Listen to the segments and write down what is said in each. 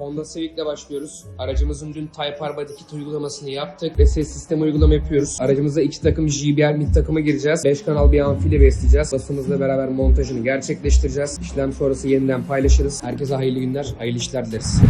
Honda Civic ile başlıyoruz. Aracımızın dün Type R Kit uygulamasını yaptık ve ses sistemi uygulama yapıyoruz. Aracımıza iki takım JBL mid takımı gireceğiz. 5 kanal bir amfi ile besleyeceğiz. Basımızla beraber montajını gerçekleştireceğiz. İşlem sonrası yeniden paylaşırız. Herkese hayırlı günler, hayırlı işler dileriz.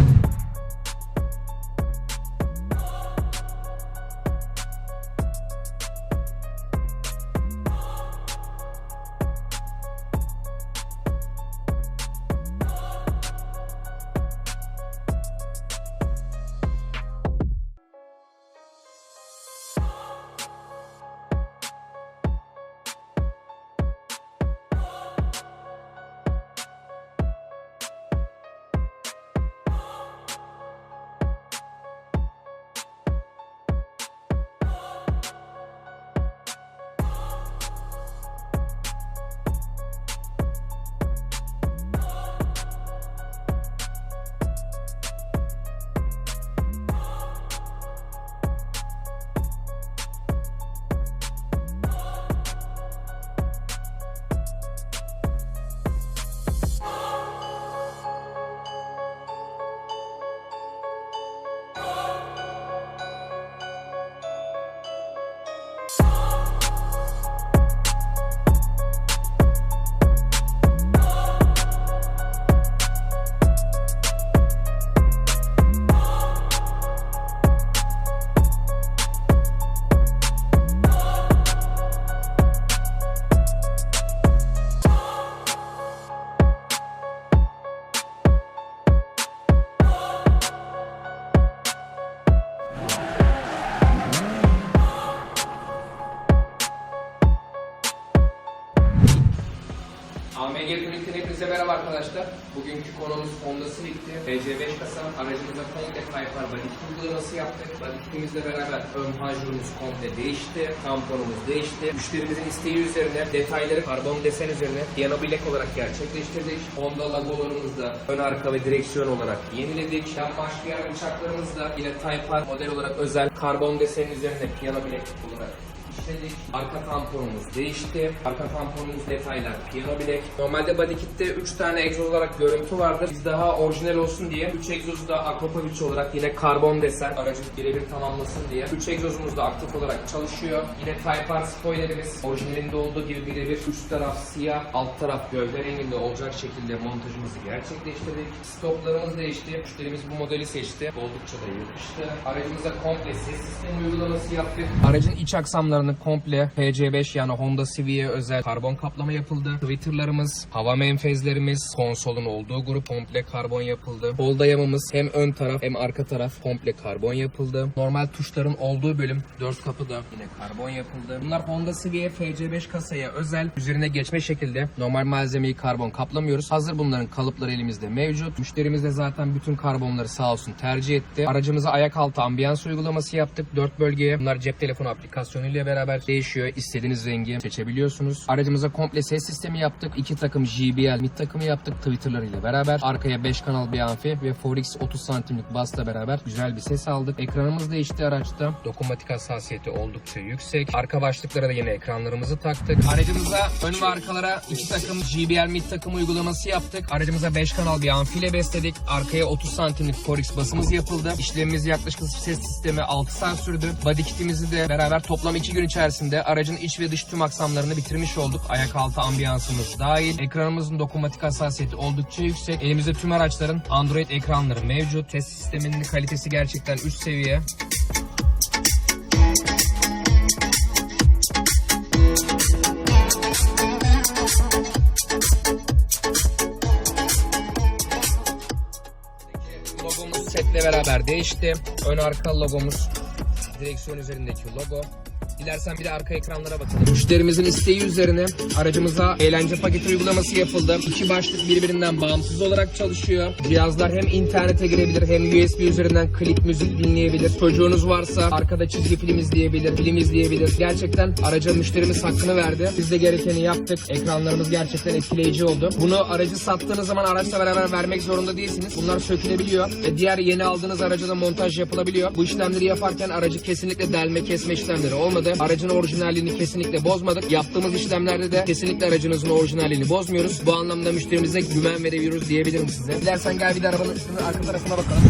Arkadaşlar. Bugünkü konumuz Honda Civic'ti. PC5 kasa aracımıza komple Type R body kit uygulaması yaptık. Body kitimizle beraber ön panjurumuz komple değişti. Tamponumuz değişti. Müşterimizin isteği üzerine detayları karbon desen üzerine piyano bilek olarak gerçekleştirdik. Honda logolarımızda ön arka ve direksiyon olarak yeniledik. Yan başlayan uçaklarımızda yine Type R model olarak özel karbon desenin üzerine piyano bilek olarak işledik. Arka tamponumuz değişti. Arka tamponumuz detaylar piyano bilek. Normalde body kit'te 3 tane egzoz olarak görüntü vardır. Biz daha orijinal olsun diye 3 egzozu da Akropovic olarak yine karbon desen aracı birebir tamamlasın diye 3 egzozumuz da aktif olarak çalışıyor. Yine Type R spoilerimiz orijinalinde olduğu gibi birebir üst taraf siyah, alt taraf gövde renginde olacak şekilde montajımızı gerçekleştirdik. Stoplarımız değişti. Müşterimiz bu modeli seçti. Oldukça da yakıştı. Aracımıza komple ses sistemi uygulaması yaptık. Aracın iç aksamlarını komple PC5 yani Honda Civic'e özel karbon kaplama yapıldı. Twitter'larımız, hava menfezlerimiz, konsolun olduğu grup komple karbon yapıldı. Kol dayamamız hem ön taraf hem arka taraf komple karbon yapıldı. Normal tuşların olduğu bölüm dört kapı da yine karbon yapıldı. Bunlar Honda Civic'e FC5 kasaya özel üzerine geçme şekilde normal malzemeyi karbon kaplamıyoruz. Hazır bunların kalıpları elimizde mevcut. Müşterimiz de zaten bütün karbonları sağ olsun tercih etti. Aracımıza ayak altı ambiyans uygulaması yaptık. Dört bölgeye. Bunlar cep telefonu aplikasyonu ile beraber değişiyor. İstediğiniz rengi seçebiliyorsunuz. Aracımıza komple ses sistemi yaptık. İki takım JBL mid takımı yaptık Twitter'larıyla beraber. Arkaya 5 kanal bir amfi ve Forix 30 santimlik basla beraber güzel bir ses aldık. Ekranımız değişti araçta. Dokunmatik hassasiyeti oldukça yüksek. Arka başlıklara da yine ekranlarımızı taktık. Aracımıza ön ve arkalara iki takım JBL mid takım uygulaması yaptık. Aracımıza 5 kanal bir amfi ile besledik. Arkaya 30 santimlik Forix basımız yapıldı. İşlemimiz yaklaşık ses sistemi 6 saat sürdü. Body kitimizi de beraber toplam 2 gün içerisinde aracın iç ve dış tüm aksamlarını bitirmiş olduk. Ayak altı ambiyansımız dahil. Ekranımızın dokunmatik hassasiyeti oldukça yüksek. Elimizde tüm araçların Android ekranları mevcut. Ses sisteminin kalitesi gerçekten üst seviye. Logomuz setle beraber değişti. Ön arka logomuz direksiyon üzerindeki logo. Dilersen bir de arka ekranlara bakalım. Müşterimizin isteği üzerine aracımıza eğlence paketi uygulaması yapıldı. İki başlık birbirinden bağımsız olarak çalışıyor. Cihazlar hem internete girebilir hem USB üzerinden klip müzik dinleyebilir. Çocuğunuz varsa arkada çizgi film izleyebilir, film izleyebilir. Gerçekten araca müşterimiz hakkını verdi. Biz de gerekeni yaptık. Ekranlarımız gerçekten etkileyici oldu. Bunu aracı sattığınız zaman araçla beraber vermek zorunda değilsiniz. Bunlar sökülebiliyor ve diğer yeni aldığınız araca da montaj yapılabiliyor. Bu işlemleri yaparken aracı kesinlikle delme kesme işlemleri olmadı. Yaptı. Aracın orijinalliğini kesinlikle bozmadık. Yaptığımız işlemlerde de kesinlikle aracınızın orijinalliğini bozmuyoruz. Bu anlamda müşterimize güven veriyoruz diyebilirim size. Dilersen gel bir de arabanın arka tarafına bakalım.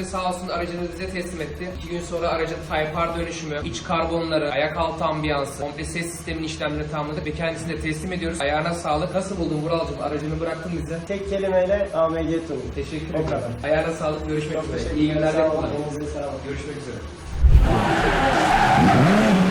Önce sağ olsun aracını bize teslim etti. İki gün sonra aracın Type R dönüşümü, iç karbonları, ayak altı ambiyansı, komple ses sistemin işlemlerini tamamladık ve kendisine de teslim ediyoruz. Ayağına sağlık. Nasıl buldun Vural'cığım? Aracını bıraktın bize. Tek kelimeyle AMG Tuning. Teşekkür O ederim. kadar. Ayağına sağlık. Görüşmek Çok üzere. İyi günler. Sağ olun. Görüşmek üzere.